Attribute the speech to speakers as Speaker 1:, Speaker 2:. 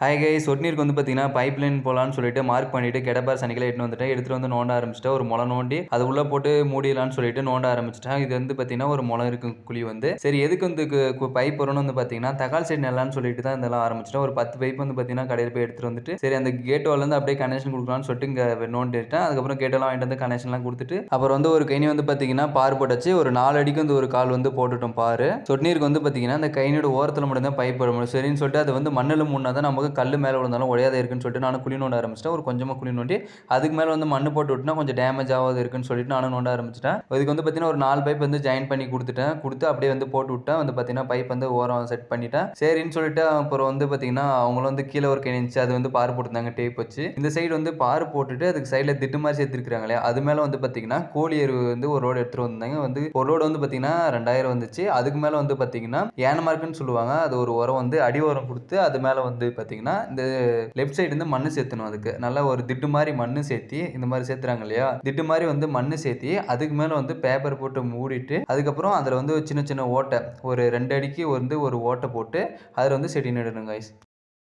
Speaker 1: Hi கை சொட்நீருக்கு வந்து பார்த்தீங்கன்னா pipe line போகலான்னு சொல்லிட்டு மார்க் பண்ணிட்டு கெடப்பார் சனிக்கில் எடுத்துன்னு வந்துட்டேன். எடுத்துட்டு வந்து நோண்ட ஆரம்பிச்சிட்டேன். ஒரு முளை நோண்டி அது உள்ளே போட்டு மூடிடலான்னு சொல்லிட்டு நோண்ட ஆரம்பிச்சிட்டேன். இது வந்து பார்த்தீங்கன்னா ஒரு முளை இருக்கும் குழி வந்து. சரி எதுக்கு வந்து பைப் வரணும்னு வந்து பார்த்தீங்கன்னா தக்காளி சைடு நல்லான்னு சொல்லிட்டு தான் இதெல்லாம் ஆரம்பிச்சிட்டேன். ஒரு பத்து பைப் வந்து பார்த்தீங்கன்னா கடையில் போய் எடுத்துட்டு வந்துட்டு சரி அந்த கேட் வந்து அப்படியே கனெக்ஷன் கொடுக்கலாம்னு சொல்லிட்டு இங்கே நோண்டிட்டேன் அதுக்கப்புறம் கேட்டெல்லாம் வாங்கிட்டு வந்து கனெக்ஷன்லாம் கொடுத்துட்டு அப்புறம் வந்து ஒரு கைனி வந்து பார்த்தீங்கன்னா பார் போட்டாச்சு. ஒரு நாலு அடிக்கு வந்து ஒரு கால் வந்து போட்டுட்டோம் பாரு. சொட்நீருக்கு வந்து பார்த்தீங்கன்னா அந்த கைனியோட ஓரத்தில் மட்டும் தான் பைப் வர முடியும். சரின்னு சொல்லிட்டு அது வந்து மண்ணில் முன்னா தான் நமக்கு கல் மேலே விழுந்தாலும் உடையாத இருக்குன்னு சொல்லிட்டு நானும் குழி நோண்ட ஆரம்பிச்சிட்டேன். ஒரு கொஞ்சமாக குழி நோண்டி அதுக்கு மேலே வந்து மண்ணு போட்டு விட்டுனா கொஞ்சம் டேமேஜ் ஆகாது இருக்குன்னு சொல்லிட்டு நானும் நோண்ட ஆரம்பிச்சிட்டேன். இதுக்கு வந்து பார்த்தீங்கன்னா ஒரு நாலு பைப் வந்து ஜாயின் பண்ணி கொடுத்துட்டேன். கொடுத்து அப்படியே வந்து போட்டு விட்டேன். வந்து பார்த்தீங்கன்னா பைப் வந்து ஓரம் செட் பண்ணிட்டேன். சரின்னு சொல்லிட்டு அப்புறம் வந்து பார்த்தீங்கன்னா அவங்களும் வந்து கீழே ஒரு கிணிச்சு அது வந்து பார் போட்டுருந்தாங்க டேப் வச்சு. இந்த சைடு வந்து பார் போட்டுட்டு அதுக்கு சைடில் திட்டு மாதிரி சேர்த்துருக்காங்களே அது மேலே வந்து பார்த்தீங்கன்னா கோழி எருவு வந்து ஒரு ரோடு எடுத்துகிட்டு வந்தாங்க. வந்து ஒரு ரோடு வந்து பார்த்தீங்கன்னா ரெண்டாயிரம் வந்துச்சு. அதுக்கு மேலே வந்து பார்த்தீங்கன்னா ஏனமார்க்குன்னு சொல்லுவாங்க. அது ஒரு உரம் வந்து அடி உரம் கொடுத்து அது மேலே வந்து பார்த்தீங்கன்னா இந்த லெஃப்ட் சைடு வந்து மண்ணு சேர்த்தணும் அதுக்கு. நல்லா ஒரு திட்டு மாதிரி மண்ணு சேர்த்தி இந்த மாதிரி சேர்த்துறாங்க இல்லையா? திட்டு மாதிரி வந்து மண்ணு சேர்த்தி அதுக்கு மேலே வந்து பேப்பர் போட்டு மூடிட்டு அதுக்கப்புறம் அதில் வந்து சின்ன சின்ன ஓட்டை ஒரு ரெண்டு அடிக்கு வந்து ஒரு ஓட்டை போட்டு அதில் வந்து செடி நடணும் கைஸ்